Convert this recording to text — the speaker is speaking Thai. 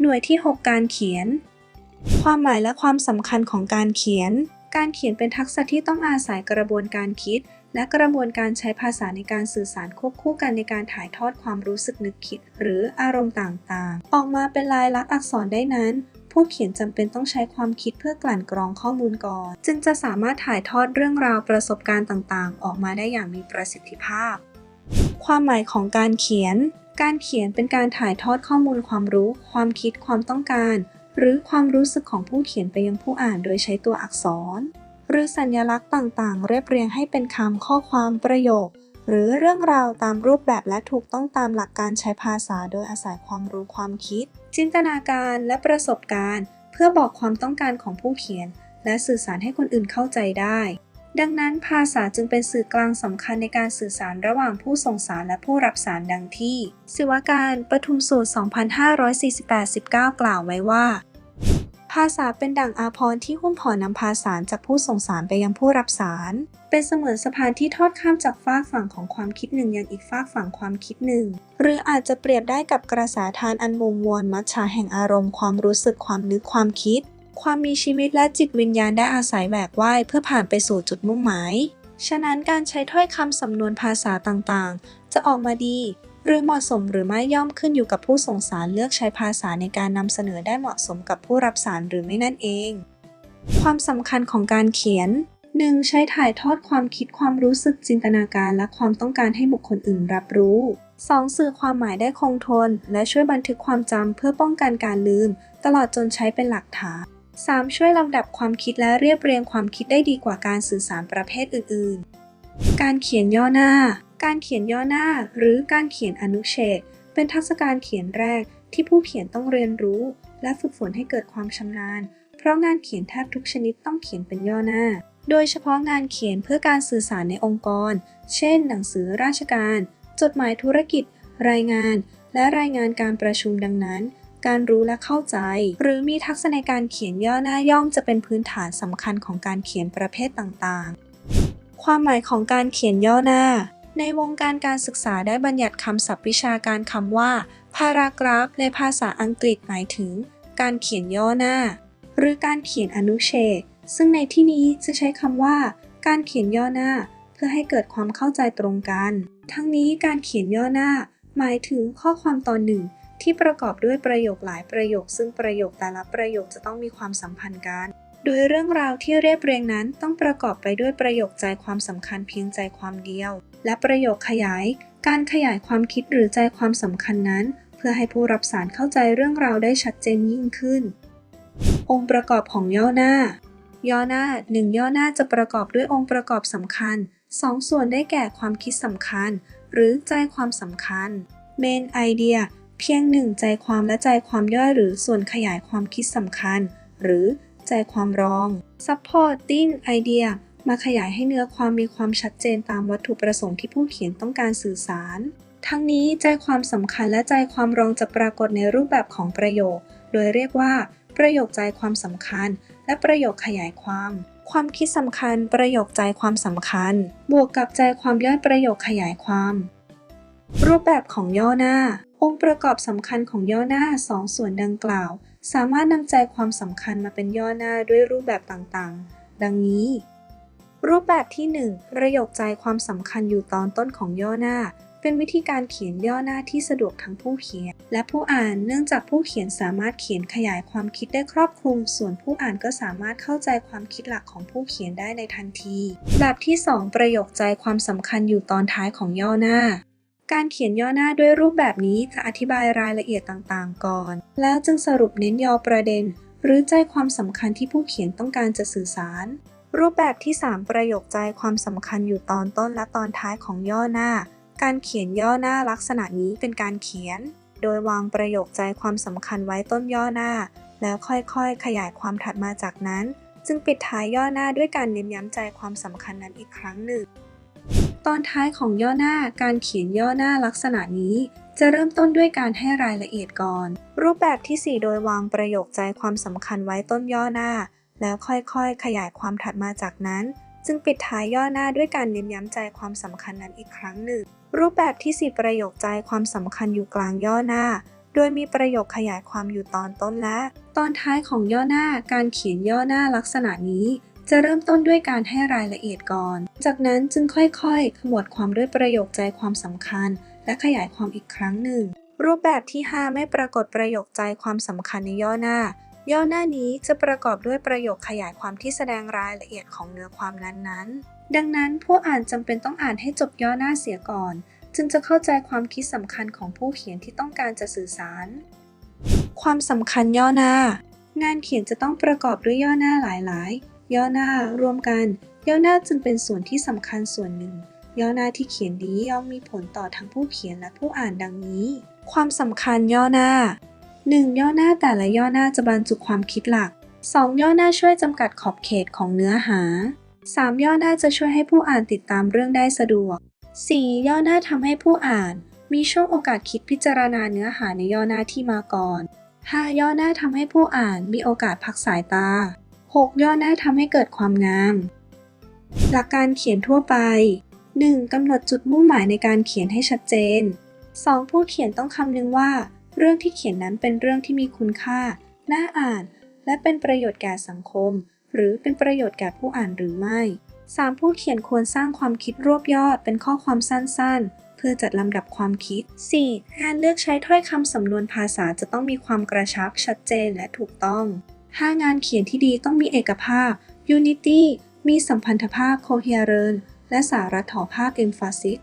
หน่วยที่ 6 การเขียน ความหมายและความสำคัญของการเขียน การเขียนเป็นทักษะที่ต้องอาศัยกระบวนการคิด และกระบวนการใช้ภาษาในการสื่อสารควบคู่กันในการถ่ายทอดความรู้สึกนึกคิด หรืออารมณ์ต่างๆ ออกมาเป็นลายลักษณ์อักษรได้นั้น ผู้เขียนจำเป็นต้องใช้ความคิดเพื่อกลั่นกรองข้อมูลก่อน จึงจะสามารถถ่ายทอดเรื่องราวประสบการณ์ต่างๆ ออกมาได้อย่างมีประสิทธิภาพ ความหมายของการเขียน การเขียนเป็นการถ่ายทอดข้อมูลความรู้ ความคิด ความต้องการ หรือความรู้สึกของผู้เขียนไปยังผู้อ่านโดยใช้ตัวอักษร หรือสัญลักษณ์ต่างๆ เรียบเรียงให้เป็นคำข้อความประโยค หรือเรื่องราวตามรูปแบบและถูกต้องตามหลักการใช้ภาษาโดยอาศัยความรู้ความคิด จินตนาการและประสบการณ์ เพื่อบอกความต้องการของผู้เขียน และสื่อสารให้คนอื่นเข้าใจได้ ดังนั้นภาษาจึงเป็นสื่อกลางสำคัญในการสื่อสารระหว่างผู้ส่งสารและผู้รับสารดังที่ ศิวการปรทุมสูตร 2548-19 กล่าวไว้ว่า ภาษาเป็นดั่งอาภรที่หุ้มห่อนำพาสารจากผู้ส่งสารไปยังผู้รับสาร เป็นเสมือนสะพานที่ทอดข้ามจากฟากฝั่งของความคิดหนึ่งยังอีกฟากฝั่งความคิดหนึ่ง หรืออาจจะเปรียบได้กับกระแสทานอันมุมวลมัชชาแห่งอารมณ์ความรู้สึกความนึกความคิด ความมีชีวิตและจิตวิญญาณได้อาศัยแหวกว่ายเพื่อผ่านไปสู่จุดมุ่งหมาย ฉะนั้นการใช้ถ้อยคำสำนวนภาษาต่างๆ จะออกมาดี หรือเหมาะสมหรือไม่ย่อมขึ้นอยู่กับผู้ส่งสารเลือกใช้ภาษาในการนำเสนอได้เหมาะสมกับผู้รับสารหรือไม่นั่นเอง ความสำคัญของการเขียน 1. ใช้ถ่ายทอดความคิดความรู้สึกจินตนาการและความต้องการให้บุคคลอื่นรับรู้ 2. สื่อความหมายได้คงทน และช่วยบันทึกความจำเพื่อป้องกันการลืม ตลอดจนใช้เป็นหลักฐาน 3. ช่วยลำดับความคิดและเรียบเรียงความคิดได้ดีกว่าการสื่อสารประเภทอื่น ๆ การเขียนย่อหน้า การเขียนย่อหน้า หรือการเขียนอนุเฉดเป็นทักษะการเขียนแรกที่ผู้เขียนต้องเรียนรู้ และฝึกฝนให้เกิดความชำนาญ เพราะงานเขียนแทบทุกชนิดต้องเขียนเป็นย่อหน้า โดยเฉพาะงานเขียนเพื่อการสื่อสารในองค์กร เช่น หนังสือราชการ จดหมายธุรกิจ รายงาน และรายงานการประชุมดังนั้น การรู้และเข้าใจ หรือมีทักษะในการเขียนย่อหน้าย่อมจะเป็นพื้นฐานสำคัญของการเขียนประเภทต่างๆ ความหมายของการเขียนย่อหน้า ในวงการการศึกษาได้บัญญัติคำศัพท์วิชาการคำว่า paragraph ในภาษาอังกฤษหมายถึง การเขียนย่อหน้า หรือการเขียนอนุเฉดซึ่งในที่นี้จะใช้คำว่า การเขียนย่อหน้า เพื่อให้เกิดความเข้าใจตรงกัน ทั้งนี้การเขียนย่อหน้า หมายถึงข้อความตอนหนึ่ง ที่ประกอบด้วยประโยคหลายประโยค ซึ่งประโยคแต่ละประโยคจะต้องมีความสัมพันธ์กัน โดยเรื่องราวที่เรียบเรียงนั้นต้องประกอบไปด้วยประโยคใจความสำคัญเพียงใจความเดียว และประโยคขยาย การขยายความคิดหรือใจความสำคัญนั้น เพื่อให้ผู้รับสารเข้าใจเรื่องราวได้ชัดเจนยิ่งขึ้น องค์ประกอบของย่อหน้า ย่อหน้าหนึ่งย่อหน้าจะประกอบด้วยองค์ประกอบสำคัญสองส่วนได้แก่ความคิดสำคัญ หรือใจความสำคัญ main idea เพียงหนึ่งใจความและใจความย่อยหรือส่วนขยายความคิดสำคัญ หรือใจความรอง supporting idea มาขยายให้เนื้อความมีความชัดเจนตามวัตถุประสงค์ที่ผู้เขียนต้องการสื่อสาร ทั้งนี้ใจความสำคัญและใจความรองจะปรากฏในรูปแบบของประโยค โดยเรียกว่า ประโยคใจความสำคัญ และประโยคขยายความ ความคิดสำคัญ ประโยคใจความสำคัญ บวกกับใจความย่อยประโยคขยายความ รูปแบบของย่อหน้า องค์ประกอบสำคัญของย่อหน้าสองส่วนดังกล่าว สามารถนำใจความสำคัญมาเป็นย่อหน้าด้วยรูปแบบต่างๆ ดังนี้ รูปแบบที่ 1 ประโยคใจความสำคัญอยู่ตอนต้นของย่อหน้า เป็นวิธีการเขียนย่อหน้าที่สะดวกทั้งผู้เขียน และผู้อ่านเนื่องจากผู้เขียนสามารถเขียนขยายความคิดได้ครอบคลุม ส่วนผู้อ่านก็สามารถเข้าใจความคิดหลักของผู้เขียนได้ในทันที แบบที่ 2 ประโยคใจความสำคัญอยู่ตอนท้ายของย่อหน้า การเขียนย่อหน้าด้วยรูปแบบนี้จะอธิบายรายละเอียดต่างๆ ก่อน แล้วจึงสรุปเน้นย่อประเด็น หรือใจความสำคัญที่ผู้เขียนต้องการจะสื่อสาร รูปแบบที่ 3 ประโยคใจความสำคัญอยู่ตอนต้นและตอนท้ายของย่อหน้า การเขียนย่อหน้าลักษณะนี้เป็นการเขียน โดยวางประโยคใจความสำคัญไว้ต้นย่อหน้า แล้วค่อยๆ ขยายความถัดมาจากนั้น จึงปิดท้ายย่อหน้าด้วยการเน้นย้ำใจความสำคัญนั้นอีกครั้งหนึ่ง ตอนท้ายของย่อหน้าการเขียนย่อหน้าลักษณะนี้ จะเริ่มต้นด้วยการให้รายละเอียดก่อน รูปแบบที่ 4 โดยวางประโยคใจความสำคัญไว้ต้นย่อหน้า แล้วค่อยๆ ขยายความถัดมาจากนั้น จึงปิดท้ายย่อหน้าด้วยการเน้นย้ำใจความสำคัญนั้นอีกครั้งหนึ่ง รูปแบบที่ 4 ประโยคใจความสำคัญอยู่กลางย่อหน้าโโดยมีประโยคขยายความอยู่ตอนต้นและ ตอนท้ายของย่อหน้าการเขียนย่อหน้าลักษณะนี้ จะเริ่มต้นด้วยการให้รายละเอียดก่อน จากนั้นจึงค่อยๆ ขมวดความด้วยประโยคใจความสำคัญ และขยายความอีกครั้งหนึ่ง รูปแบบที่ 5 ไม่ปรากฏประโยคใจความสำคัญในย่อหน้า ย่อหน้านี้จะประกอบด้วยประโยคขยายความที่แสดงรายละเอียดของเนื้อความนั้นๆ ดังนั้นผู้อ่านจำเป็นต้องอ่านให้จบย่อหน้าเสียก่อน จึงจะเข้าใจความคิดสำคัญของผู้เขียนที่ต้องการจะสื่อสาร ความสำคัญย่อหน้างานเขียนจะต้องประกอบด้วยย่อหน้าหลายๆ ย่อหน้ารวมกัน ย่อหน้าจึงเป็นส่วนที่สำคัญส่วนหนึ่ง ย่อหน้าที่เขียนดีย่อมมีผลต่อทั้งผู้เขียนและผู้อ่านดังนี้ ความสำคัญย่อหน้า 1. ย่อหน้าแต่ละย่อหน้าจะบรรจุความคิดหลัก 2. ย่อหน้าช่วยจำกัดขอบเขตของเนื้อหา 3. ย่อหน้าจะช่วยให้ผู้อ่านติดตามเรื่องได้สะดวก 4. ย่อหน้าทำให้ผู้อ่าน มีช่วงโอกาสคิดพิจารณาเนื้อหาในย่อหน้าที่มาก่อน 5. ย่อหน้าทำให้ผู้อ่านมีโอกาสพักสายตา 6. ย่อหน้าทำให้เกิดความงาม หลักการเขียนทั่วไป 1. กำหนดจุดมุ่งหมายในการเขียนให้ชัดเจน 2. ผู้เขียนต้องคำนึงว่า เรื่องที่เขียนนั้นเป็นเรื่องที่มีคุณค่า น่าอ่าน และเป็นประโยชน์แก่สังคม หรือเป็นประโยชน์แก่ผู้อ่านหรือไม่ 3. ผู้เขียนควรสร้างความคิดรวบยอดเป็นข้อความสั้นๆ เพื่อจัดลำดับความคิด 4. การเลือกใช้ถ้อยคำสำนวนภาษาจะต้องมีความกระชับชัดเจนและถูกต้อง 5. งานเขียนที่ดีต้องมีเอกภาพ unity มีสัมพันธภาพ coherent และสาระถอภาพ emphasis